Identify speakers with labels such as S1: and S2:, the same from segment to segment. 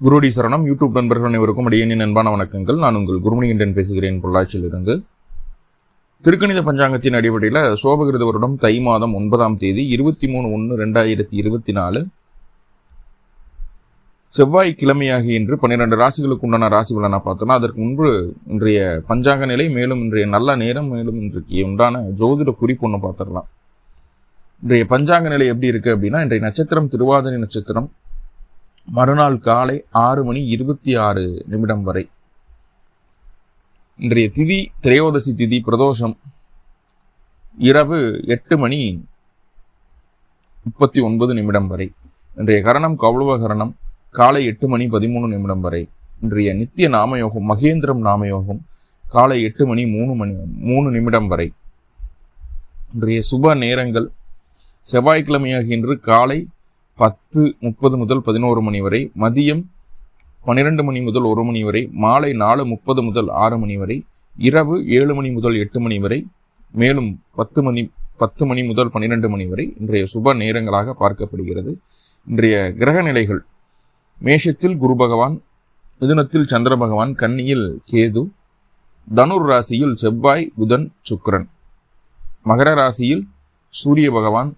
S1: குருடி சரணம். யூடியூப் நண்பர்கள் அனைவருக்கும் அடியனின் அன்பான வணக்கங்கள். நான் உங்கள் குருமணிகண்டன் பேசுகிறேன் பொள்ளாச்சியிலிருந்து. திருக்கணித பஞ்சாங்கத்தின் அடிப்படையில் சோபகிருத வருடம் தை மாதம் ஒன்பதாம் தேதி இருபத்தி மூணு ஒன்று ரெண்டாயிரத்தி இருபத்தி நாலு. செவ்வாய் கிழமையாகி இன்று பன்னிரெண்டு ராசிகளுக்கு உண்டான ராசி பலனாக பார்த்தோம்னா அதற்கு முன்பு இன்றைய பஞ்சாங்க நிலை மேலும் இன்றைய நல்ல நேரம் மேலும் இன்றைக்கு உண்டான ஜோதிட குறிப்பு ஒன்று பார்த்துடலாம். இன்றைய பஞ்சாங்க நிலை எப்படி இருக்குது அப்படின்னா இன்றைய நட்சத்திரம் திருவாதிரை நட்சத்திரம் மறுநாள் காலை ஆறு மணி இருபத்தி ஆறு நிமிடம் வரை. இன்றைய திதி திரையோதசி திதி பிரதோஷம். இரவு எட்டு மணி முப்பத்தி ஒன்பது நிமிடம் வரை. இன்றைய கரணம் கௌளவ கரணம் காலை எட்டு மணி பதிமூணு நிமிடம் வரை. இன்றைய நித்திய நாமயோகம் மகேந்திரம் நாமயோகம் காலை எட்டு மணி மூணு மணி மூணு நிமிடம் வரை. இன்றைய சுப நேரங்கள் செவ்வாய்க்கிழமையாக இன்று காலை பத்து முப்பது முதல் பதினோரு மணி வரை மதியம் பன்னிரெண்டு மணி முதல் ஒரு மணி வரை மாலை நாலு முப்பது முதல் ஆறு மணி வரை இரவு ஏழு மணி முதல் எட்டு மணி வரை மேலும் பத்து மணி பத்து மணி முதல் பன்னிரெண்டு மணி வரை இன்றைய சுப நேரங்களாக பார்க்கப்படுகிறது. இன்றைய கிரக நிலைகள். மேஷத்தில் குரு பகவான் மிதுனத்தில் சந்திர பகவான் கன்னியில் கேது தனுர் ராசியில் செவ்வாய் புதன் சுக்கரன். மகர ராசியில் சூரிய பகவான்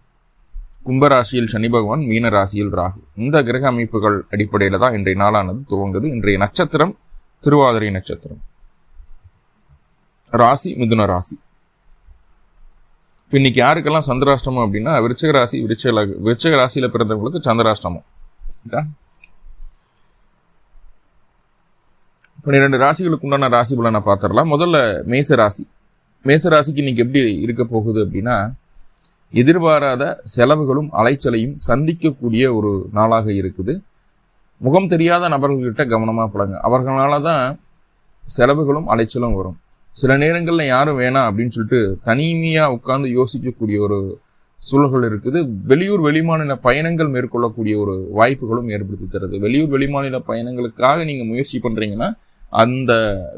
S1: கும்பராசியில் சனி பகவான் மீன ராசியில் ராகு. இந்த கிரக அமைப்புகள் அடிப்படையில் தான் இன்றைய நாளானது துவங்குது. இன்றைய நட்சத்திரம் திருவாதிரை நட்சத்திரம். ராசி மிதுன ராசி. இன்னைக்கு யாருக்கெல்லாம் சந்திராஷ்டமம் அப்படின்னா விருச்சக ராசி விருச்சக விருச்சக ராசியில் பிறந்தவங்களுக்கு சந்திராஷ்டமம். பன்னிரெண்டு ராசிகளுக்கு உண்டான ராசி பலனை பார்த்துடலாம். முதல்ல மேச ராசி. மேச ராசிக்கு இன்னைக்கு எப்படி இருக்க போகுது அப்படின்னா எதிர்பாராத செலவுகளும் அலைச்சலையும் சந்திக்கக்கூடிய ஒரு நாளாக இருக்குது. முகம் தெரியாத நபர்கள்கிட்ட கவனமாக பழங்க அவர்களால தான் செலவுகளும் அலைச்சலும் வரும். சில நேரங்களில் யாரும் வேணாம் அப்படின்னு சொல்லிட்டு தனிமையாக உட்கார்ந்து யோசிக்கக்கூடிய ஒரு சூழல்கள் இருக்குது. வெளியூர் வெளிமாநில பயணங்கள் மேற்கொள்ளக்கூடிய ஒரு வாய்ப்புகளும் ஏற்படுத்தி தருது. வெளியூர் வெளிமாநில பயணங்களுக்காக நீங்கள் முயற்சி பண்ணுறீங்கன்னா அந்த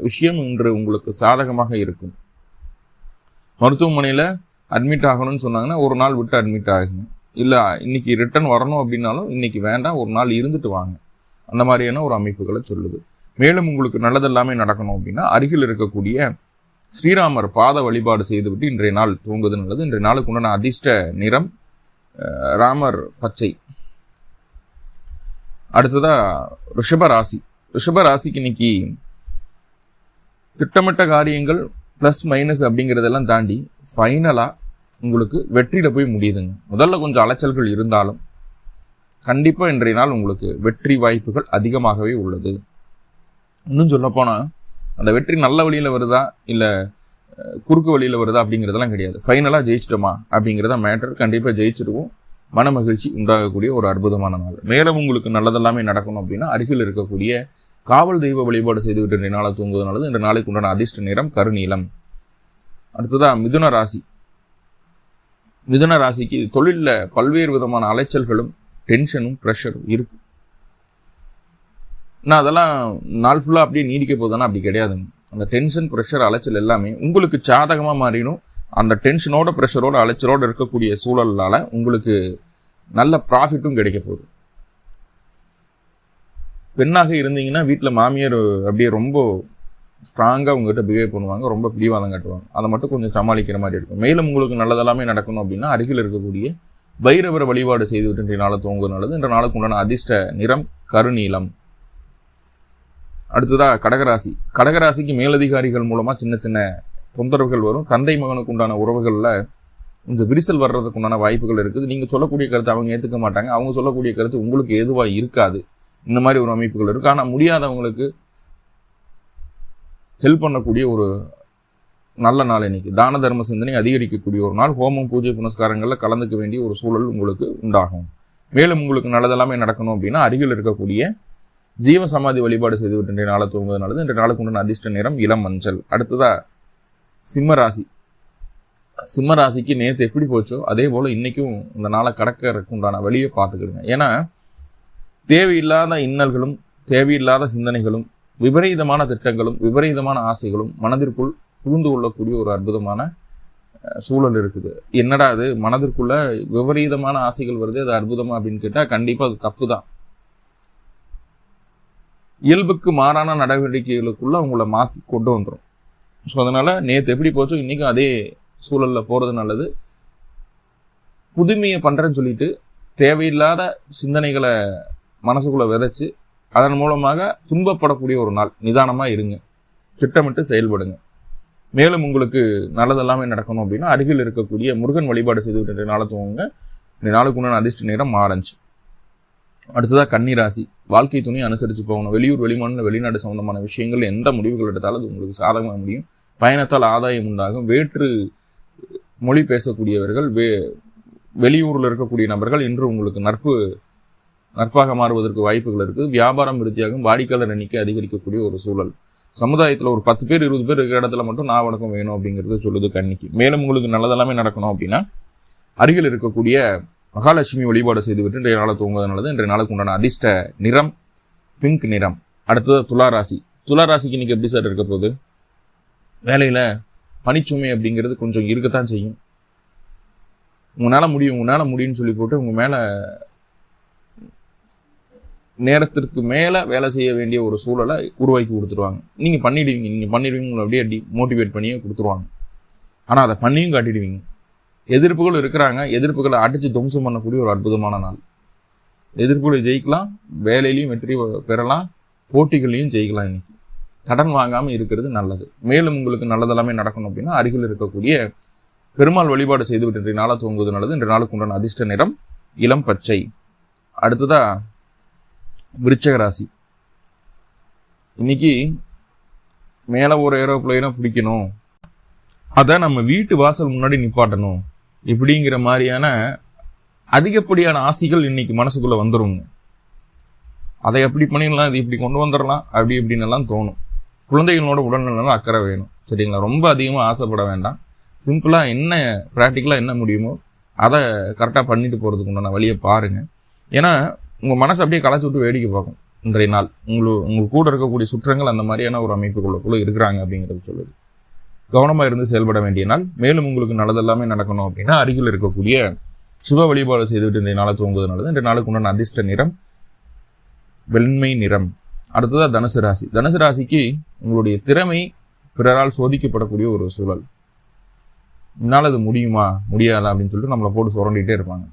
S1: விஷயம் இன்று உங்களுக்கு சாதகமாக இருக்கும். மருத்துவமனையில் அட்மிட் ஆகணும்னு சொன்னாங்கன்னா ஒரு நாள் விட்டு அட்மிட் ஆகுங்க இல்லை இன்னைக்கு ரிட்டர்ன் வரணும் அப்படின்னாலும் இன்னைக்கு வேண்டாம் ஒரு நாள் இருந்துட்டு வாங்க. அந்த மாதிரியான ஒரு அமைப்புகளை சொல்லுது. மேலும் உங்களுக்கு நல்லதெல்லாமே நடக்கணும் அப்படின்னா அருகில் இருக்கக்கூடிய ஸ்ரீராமர் பாத வழிபாடு செய்துவிட்டு இன்றைய நாள் தூங்குவது நல்லது. இன்றைய நாளுக்கு உண்டான அதிர்ஷ்ட நிறம் ராமர் பச்சை. அடுத்ததா ரிஷபராசி. ரிஷபராசிக்கு இன்னைக்கு திட்டமிட்ட காரியங்கள் ப்ளஸ் மைனஸ் அப்படிங்கிறதெல்லாம் தாண்டி ஃபைனலாக உங்களுக்கு வெற்றியில் போய் முடியுதுங்க. முதல்ல கொஞ்சம் அலைச்சல்கள் இருந்தாலும் கண்டிப்பாக இன்றைய நாள் உங்களுக்கு வெற்றி வாய்ப்புகள் அதிகமாகவே உள்ளது. இன்னும் சொல்லப்போனால் அந்த வெற்றி நல்ல வழியில் வருதா? இல்லை குறுக்கு வழியில் வருதா அப்படிங்கிறதெல்லாம் கிடையாது. ஃபைனலாக ஜெயிச்சிட்டோமா அப்படிங்கிறத மேட்டர் கண்டிப்பாக ஜெயிச்சிருவோம். மன மகிழ்ச்சி உண்டாகக்கூடிய ஒரு அற்புதமான நாள். மேலும் உங்களுக்கு நல்லதெல்லாமே நடக்கணும் அப்படின்னா அருகில் இருக்கக்கூடிய காவல் தெய்வ வழிபாடு செய்துவிட்டு இன்றைய நாளை தூங்குவது இந்த நாளைக்கு உண்டான அதிர்ஷ்ட நேரம் கருநீளம் அடுத்ததாக மிதுன ராசி. மிதுன ராசிக்கு தொழிலில் பல்வேறு விதமான அலைச்சல்களும் டென்ஷனும் ப்ரெஷரும் இருக்கும். நான் அதெல்லாம் நாள் ஃபுல்லாக அப்படியே நீடிக்க போகுதுன்னா அப்படி கிடையாதுங்க. அந்த டென்ஷன் ப்ரெஷர் அலைச்சல் எல்லாமே உங்களுக்கு சாதகமாக மாறிடும். அந்த டென்ஷனோட ப்ரெஷரோட அலைச்சலோடு இருக்கக்கூடிய சூழலால் உங்களுக்கு நல்ல ப்ராஃபிட்டும் கிடைக்க போகுது. பெண்ணாக இருந்தீங்கன்னா வீட்டில் மாமியார் அப்படியே ரொம்ப ஸ்ட்ராங்காக உங்கள்கிட்ட பிஹேவ் பண்ணுவாங்க ரொம்ப பிடிவாதம் காட்டுவாங்க. அதை மட்டும் கொஞ்சம் சமாளிக்கிற மாதிரி இருக்கும். மேலும் உங்களுக்கு நல்லதெல்லாமே நடக்கணும் அப்படின்னா அருகில் இருக்கக்கூடிய வைரவர வழிபாடு செய்துவிட்டு இன்றைய நாளை தூங்குவது நல்லது. இன்ற நாளுக்கு உண்டான அதிர்ஷ்ட நிறம் கருநீளம் அடுத்ததாக கடகராசி. கடகராசிக்கு மேலதிகாரிகள் மூலமாக சின்ன சின்ன தொந்தரவுகள் வரும். தந்தை மகனுக்கு உண்டான உறவுகளில் கொஞ்சம் விரிசல் வர்றதுக்கு உண்டான வாய்ப்புகள் இருக்குது. நீங்கள் சொல்லக்கூடிய கருத்து அவங்க ஏற்றுக்க மாட்டாங்க. அவங்க சொல்லக்கூடிய கருத்து உங்களுக்கு எதுவாக இருக்காது. இந்த மாதிரி ஒரு அமைப்புகள் இருக்குது ஆனால் முடியாதவங்களுக்கு ஹெல்ப் பண்ணக்கூடிய ஒரு நல்ல நாள் இன்னைக்கு. தான தர்ம சிந்தனை அதிகரிக்கக்கூடிய ஒரு நாள். ஹோமம் பூஜை புனஸ்காரங்களில் கலந்துக்க வேண்டிய ஒரு சூழல் உங்களுக்கு உண்டாகும். மேலும் உங்களுக்கு நல்லதெல்லாமே நடக்கணும் அப்படின்னா அருகில் இருக்கக்கூடிய ஜீவ சமாதி வழிபாடு செய்துவிட்டு இன்றைய நாளை தூங்குவது நல்லது. இன்றைய நாளுக்கு உண்டான அதிர்ஷ்ட நிறம் இளம் மஞ்சள். அடுத்ததா சிம்ம ராசி. சிம்ம ராசிக்கு நேற்று எப்படி போச்சோ அதே போல் இன்னைக்கும் இந்த நாளை கடக்கிறதுக்கு உண்டான வழியை பார்த்துக்கிடுங்க. ஏன்னா தேவையில்லாத இன்னல்களும் தேவையில்லாத சிந்தனைகளும் விபரீதமான திட்டங்களும் விபரீதமான ஆசைகளும் மனதிற்குள் புகுந்து கொள்ளக்கூடிய ஒரு அற்புதமான சூழல் இருக்குது. என்னடா அது? மனதிற்குள்ள விபரீதமான ஆசைகள் வருது அது அற்புதமா அப்படின்னு கேட்டால் கண்டிப்பாக அது தப்பு தான் இயல்புக்கு மாறான நடவடிக்கைகளுக்குள்ள அவங்கள மாற்றி கொண்டு வந்துடும் ஸோ அதனால் நேற்று எப்படி போச்சோ இன்றைக்கும் அதே சூழலில் போகிறது நல்லது. புதுமையை பண்ணுறேன்னு சொல்லிட்டு தேவையில்லாத சிந்தனைகளை மனசுக்குள்ளே விதைச்சி அதன் மூலமாக துன்பப்படக்கூடிய ஒரு நாள். நிதானமாக இருங்க. திட்டமிட்டு செயல்படுங்க. மேலும் உங்களுக்கு நல்லதெல்லாமே நடக்கணும் அப்படின்னா அருகில் இருக்கக்கூடிய முருகன் வழிபாடு செய்து விட்டு நாளை தூங்குங்க இந்த நாளுக்கு உண்டான அதிர்ஷ்ட நேரம் ஆரஞ்சு. அடுத்ததாக கன்னிராசி. வாழ்க்கை துணி அனுசரித்து போகணும். வெளியூர் வெளிமாநில வெளிநாடு சம்பந்தமான விஷயங்கள் எந்த முடிவுகள் எடுத்தாலும் அது உங்களுக்கு சாதகமாக முடியும். பயணத்தால் ஆதாயம் உண்டாகும். வேற்று மொழி பேசக்கூடியவர்கள் வே வெளியூரில் இருக்கக்கூடிய நபர்கள் இன்று உங்களுக்கு நட்பு நட்பாக மாறுவதற்கு வாய்ப்புகள் இருக்குது. வியாபாரம் விருத்தியாகும் வாடிக்கையாளர் எண்ணிக்கை அதிகரிக்கக்கூடிய ஒரு சூழல். சமுதாயத்தில் ஒரு பத்து பேர் இருபது பேர் இருக்கிற இடத்துல மட்டும் நான் வணக்கம் வேணும் அப்படிங்கிறது சொல்லுது கண்ணிக்கு. மேலும் உங்களுக்கு நல்லதெல்லாமே நடக்கணும் அப்படின்னா அருகில் இருக்கக்கூடிய மகாலட்சுமி வழிபாடு செய்துவிட்டு இன்றைய நாளை தூங்குவது நல்லது. இன்றைய நாளுக்கு உண்டான அதிர்ஷ்ட நிறம் பிங்க் நிறம். அடுத்தது துலா ராசி. துலா ராசிக்கு இன்னைக்கு எப்படி சார் இருக்க போகுது? வேலையில் பனிச்சுமை அப்படிங்கிறது கொஞ்சம் இருக்கத்தான் செய்யும். உங்களால் முடியும் உங்களால் முடியும்னு சொல்லி போட்டு உங்கள் மேலே நேரத்திற்கு மேலே வேலை செய்ய வேண்டிய ஒரு சூழலை உருவாக்கி கொடுத்துருவாங்க. நீங்கள் பண்ணிடுவீங்க நீங்கள் பண்ணிடுவீங்க உங்களை அப்படியே டி மோட்டிவேட் பண்ணியே கொடுத்துருவாங்க. ஆனால் அதை பண்ணியும் காட்டிடுவீங்க. எதிர்ப்புகள் இருக்கிறாங்க எதிர்ப்புகளை அடித்து துவம்சம் பண்ணக்கூடிய ஒரு அற்புதமான நாள். எதிர்ப்புகளை ஜெயிக்கலாம் வேலையிலையும் வெற்றி பெறலாம் போட்டிகளையும் ஜெயிக்கலாம் இன்னைக்கு. கடன் வாங்காமல் இருக்கிறது நல்லது. மேலும் உங்களுக்கு நல்லதெல்லாமே நடக்கணும் அப்படின்னா அருகில் இருக்கக்கூடிய பெருமாள் வழிபாடு செய்துவிட்டு இன்றைய நாளாக தூங்குவது நல்லது. இன்றைய நாளுக்கு உண்டான அதிர்ஷ்ட நிறம் இளம் பச்சை. அடுத்ததாக விருச்சக ராசி இன்னைக்கு மேலே ஒரு ஏரோப்ளைனாக பிடிக்கணும். அதை நம்ம வீட்டு வாசல் முன்னாடி நிப்பாட்டணும். இப்படிங்கிற மாதிரியான அதிகப்படியான ஆசைகள் இன்னைக்கு மனசுக்குள்ளே வந்துடுங்க அதை எப்படி பண்ணிடலாம்? இது இப்படி கொண்டு வந்துடலாம்? அப்படி இப்படின்னெல்லாம் தோணும். குழந்தைகளோட உடல்நலம் அக்கறை வேணும். சரிங்களா? ரொம்ப அதிகமாக ஆசைப்பட வேண்டாம். சிம்பிளாக என்ன ப்ராக்டிக்கலாக என்ன முடியுமோ அதை கரெக்டாக பண்ணிட்டு போகிறதுக்கு உண்டான வழியை பாருங்கள் ஏன்னா உங்கள் மனசை அப்படியே களைச்சி விட்டு வேடிக்கை பார்க்கும். இன்றைய நாள். உங்களுக்கு உங்கள் கூட இருக்கக்கூடிய சுற்றங்கள் அந்த மாதிரியான ஒரு அமைப்புகளுக்குள்ளே இருக்கிறாங்க அப்படிங்கிறது சொல்லுது. கவனமாக இருந்து செயல்பட வேண்டிய நாள். மேலும் உங்களுக்கு நல்லதெல்லாமே நடக்கணும் அப்படின்னா அருகில் இருக்கக்கூடிய சுப வழிபாடு செய்துவிட்டு இன்றைய நாளை தூங்குவது நல்லது. இன்றைய நாளுக்கு உண்டான அதிர்ஷ்ட நிறம் வெண்மை நிறம். அடுத்ததாக தனுசு ராசி. தனுசு ராசிக்கு உங்களுடைய திறமை பிறரால் சோதிக்கப்படக்கூடிய ஒரு சூழல். என்னால் அது முடியுமா? முடியாதா? அப்படின்னு சொல்லிட்டு நம்மளை போட்டு சுரண்டிகிட்டே இருப்பாங்க.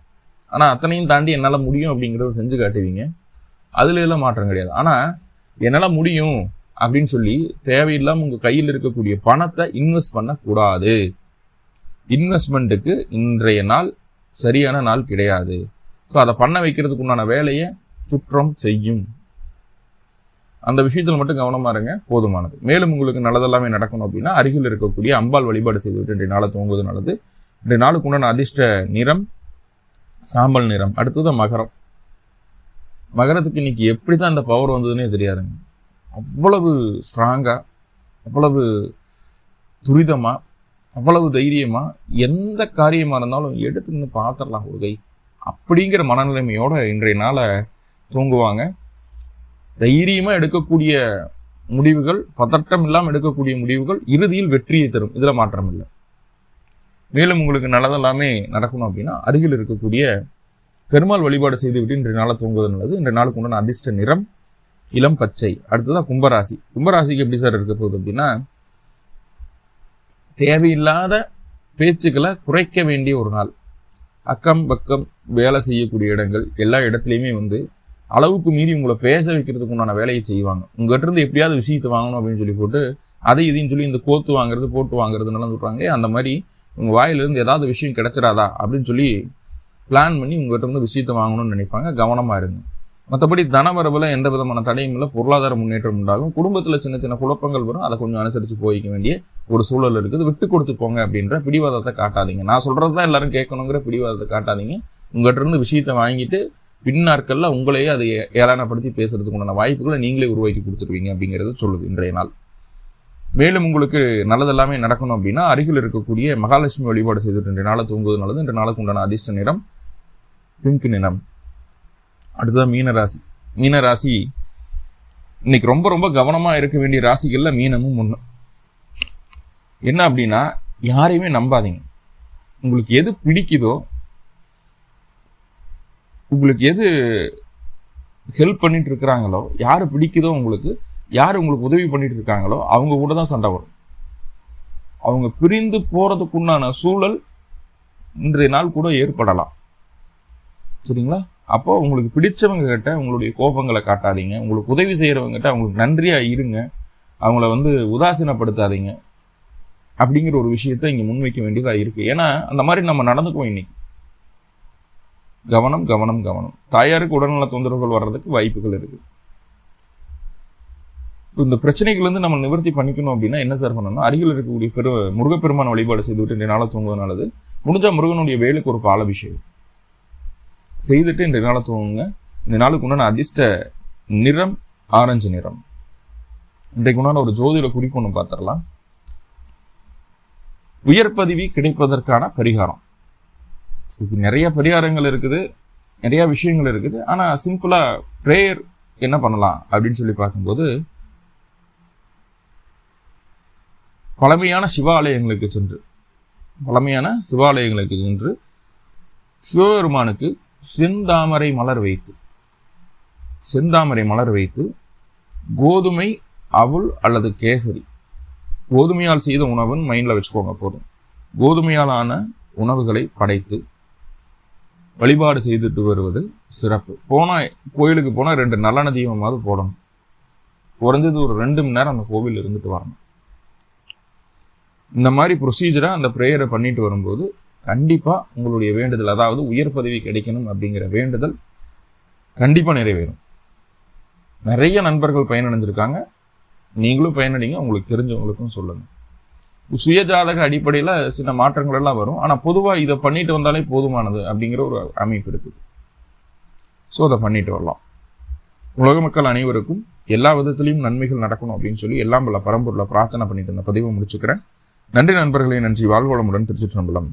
S1: ஆனால் அத்தனையும் தாண்டி என்னால் முடியும் அப்படிங்கிறத செஞ்சு காட்டுவீங்க அதுல எல்லாம் மாற்றம் கிடையாது. ஆனால் என்னால் முடியும் அப்படின்னு சொல்லி தேவையில்லாமல் உங்கள் கையில் இருக்கக்கூடிய பணத்தை இன்வெஸ்ட் பண்ணக்கூடாது. இன்வெஸ்ட்மெண்ட்டுக்கு இன்றைய நாள் சரியான நாள் கிடையாது. ஸோ அதை பண்ண வைக்கிறதுக்கு உண்டான வேலையை சுற்றம் செய்யும். அந்த விஷயத்தில் மட்டும் கவனமாக இருங்க. போதுமானது. மேலும் உங்களுக்கு நல்லதெல்லாமே நடக்கணும் அப்படின்னா அருகில் இருக்கக்கூடிய அம்பாள் வழிபாடு செய்துவிட்டு இன்றைய நாளை தூங்குவது நல்லது. இன்றைய நாளுக்கு உண்டான அதிர்ஷ்ட நிறம் சாம்பல் நிறம். அடுத்தது மகரம். மகரத்துக்கு இன்னைக்கு எப்படி தான் இந்த பவர் வந்ததுன்னே தெரியாதுங்க. அவ்வளவு ஸ்ட்ராங்காக அவ்வளவு துரிதமாக அவ்வளவு தைரியமாக எந்த காரியமாக இருந்தாலும் எடுத்து நின்று பார்த்துடலாம் ஒரு கை. அப்படிங்கிற மனநிலைமையோட இன்றைய நாளை தூங்குவாங்க. தைரியமாக எடுக்கக்கூடிய முடிவுகள் பதட்டம் இல்லாமல் எடுக்கக்கூடிய முடிவுகள் இறுதியில் வெற்றியை தரும். இதில் மாற்றம் இல்லை மேலும் உங்களுக்கு நல்லதெல்லாமே நடக்கணும் அப்படின்னா அருகில் இருக்கக்கூடிய பெருமாள் வழிபாடு செய்துவிட்டு இன்றைய நாளை தூங்குவது நல்லது இன்றைய நாளுக்கு உண்டான அதிர்ஷ்ட நிறம் இளம் பச்சை. அடுத்ததாக கும்பராசி. கும்பராசிக்கு எப்படி சார் இருக்க போகுது அப்படின்னா தேவையில்லாத பேச்சுக்களை குறைக்க வேண்டிய ஒரு நாள். அக்கம் பக்கம் வேலை செய்யக்கூடிய இடங்கள் எல்லா இடத்துலையுமே வந்து அளவுக்கு மீறி உங்களை பேச வைக்கிறதுக்கு உண்டான வேலையை செய்வாங்க. உங்ககிட்ட இருந்து எப்படியாவது விஷயத்தை வாங்கணும் அப்படின்னு சொல்லி போட்டு அதை இதையும் சொல்லி இந்த கோத்து வாங்குறது போட்டு வாங்குறதுன்னு சொல்கிறாங்க அந்த மாதிரி உங்கள் வாயிலிருந்து ஏதாவது விஷயம் கிடச்சிடாதா அப்படின்னு சொல்லி பிளான் பண்ணி உங்கள்கிட்ட இருந்து விஷயத்தை வாங்கணும்னு நினைப்பாங்க. கவனமாக இருங்க. மற்றபடி தனவரவில் எந்த விதமான தடையும் இல்லை. பொருளாதார முன்னேற்றம் உண்டாகும். குடும்பத்தில் சின்ன சின்ன குழப்பங்கள் வரும். அதை கொஞ்சம் அனுசரித்து போய்க்க வேண்டிய ஒரு சூழல் இருக்குது. விட்டு கொடுத்து போங்க அப்படின்ற பிடிவாதத்தை காட்டாதீங்க. நான் சொல்கிறது தான் எல்லாரும் கேட்கணுங்கிற பிடிவாதத்தை காட்டாதீங்க. உங்கள்கிட்ட இருந்து விஷயத்தை வாங்கிட்டு பின்னாட்களில் உங்களையே அதை ஏளனப்படுத்தி பேசுறதுக்கு உண்டான வாய்ப்புகளை நீங்களே உருவாக்கி கொடுத்துருவீங்க அப்படிங்கிறது சொல்லுது இன்றைய நாள். மேலும் உங்களுக்கு நல்லதெல்லாமே நடக்கணும் அப்படின்னா அருகில் இருக்கக்கூடிய மகாலட்சுமி வழிபாடு செய்துட்டு இன்றைய நாளை தூங்குவது நல்லது. ரெண்டு நாளுக்கு உண்டான அதிர்ஷ்ட நிறம் பிங்க் நிறம். அடுத்ததான் மீன ராசி மீன ராசி இன்னைக்கு ரொம்ப ரொம்ப கவனமாக இருக்க வேண்டிய ராசிகளில் மீனமும் ஒன்று என்ன அப்படின்னா யாரையுமே நம்பாதீங்க. உங்களுக்கு எது பிடிக்குதோ உங்களுக்கு எது ஹெல்ப் பண்ணிட்டு இருக்கிறாங்களோ யார் பிடிக்குதோ உங்களுக்கு யார் உங்களுக்கு உதவி பண்ணிட்டு இருக்காங்களோ அவங்க கூட தான் சண்டை வரும். அவங்க பிரிந்து போகிறதுக்குண்டான சூழல் இன்றைய நாள் கூட ஏற்படலாம். சரிங்களா? அப்போ உங்களுக்கு பிடிச்சவங்க கிட்ட உங்களுடைய கோபங்களை காட்டாதீங்க. உங்களுக்கு உதவி செய்கிறவங்ககிட்ட அவங்களுக்கு நன்றியாக இருங்க. அவங்கள வந்து உதாசீனப்படுத்தாதீங்க. அப்படிங்கிற ஒரு விஷயத்த இங்கே முன்வைக்க வேண்டியதாக இருக்குது ஏன்னா அந்த மாதிரி நம்ம நடந்துக்குவோம் இன்னைக்கு. கவனம் கவனம் கவனம். தாயாருக்கு உடல்நல தொந்தரவுகள் வர்றதுக்கு வாய்ப்புகள் இருக்குது. இப்போ இந்த பிரச்சனைகள் வந்து நம்ம நிவர்த்தி பண்ணிக்கணும் அப்படின்னா என்ன சார் பண்ணணும் அருகில் இருக்கக்கூடிய பெரு முருகப்பெருமான வழிபாடு செய்துவிட்டு இன்றைய நாளை தூங்குவது நல்லது முடிஞ்சா முருகனுடைய வேலுக்கு ஒரு பாலபிஷேகம். செய்துட்டு இன்றைய நாளை தூங்குங்க. இந்த நாளுக்கு உண்டான அதிர்ஷ்ட நிறம் ஆரஞ்சு நிறம். இன்றைக்கு உண்டான ஒரு ஜோதிட குறிப்பு ஒன்று பார்த்துடலாம். உயர் பதவி கிடைப்பதற்கான பரிகாரம். இதுக்கு நிறைய பரிகாரங்கள் இருக்குது நிறைய விஷயங்கள் இருக்குது. ஆனால் சிம்பிளாக ப்ரேயர் என்ன பண்ணலாம் அப்படின்னு சொல்லி பார்க்கும்போது பழமையான சிவாலயங்களுக்கு சென்று பழமையான சிவாலயங்களுக்கு சென்று சிவபெருமானுக்கு செந்தாமரை மலர் வைத்து செந்தாமரை மலர் வைத்து கோதுமை அவுள் அல்லது கேசரி கோதுமையால் செய்த உணவுன்னு மைண்டில் வச்சுக்கோங்க போதும். கோதுமையால் ஆன உணவுகளை படைத்து வழிபாடு செய்துட்டு வருவது சிறப்பு. போனால் கோயிலுக்கு போனால் ரெண்டு நல்லெண்ணெய் தீபமாவது போடணும். குறைஞ்சது ஒரு ரெண்டு மணி நேரம் அந்த கோவில் இருந்துட்டு வரணும். இந்த மாதிரி ப்ரொசீஜராக அந்த ப்ரேயரை பண்ணிட்டு வரும்போது கண்டிப்பாக உங்களுடைய வேண்டுதல் அதாவது உயர் பதவி கிடைக்கணும் அப்படிங்கிற வேண்டுதல் கண்டிப்பாக நிறைவேறும். நிறைய நண்பர்கள் பயனடைஞ்சிருக்காங்க. நீங்களும் பயனடைங்க உங்களுக்கு தெரிஞ்சவங்களுக்கும் சொல்லுங்கள் சுயஜாதக அடிப்படையில் சில மாற்றங்கள் எல்லாம் வரும். ஆனால் பொதுவாக இதை பண்ணிட்டு வந்தாலே போதுமானது அப்படிங்கிற ஒரு அமைப்பு இருக்குது. ஸோ அதை பண்ணிட்டு வரலாம். உலக மக்கள் அனைவருக்கும் எல்லா விதத்திலையும் நன்மைகள் நடக்கணும் அப்படின்னு சொல்லி எல்லாம் பல பரம்பூரில் பிரார்த்தனை பண்ணிட்டு இருந்த பதிவை முடிச்சுக்கிறேன். நன்றி நண்பர்களே நன்றி. வாழ்வளமுடன் திருச்சிற்றம்பலம்.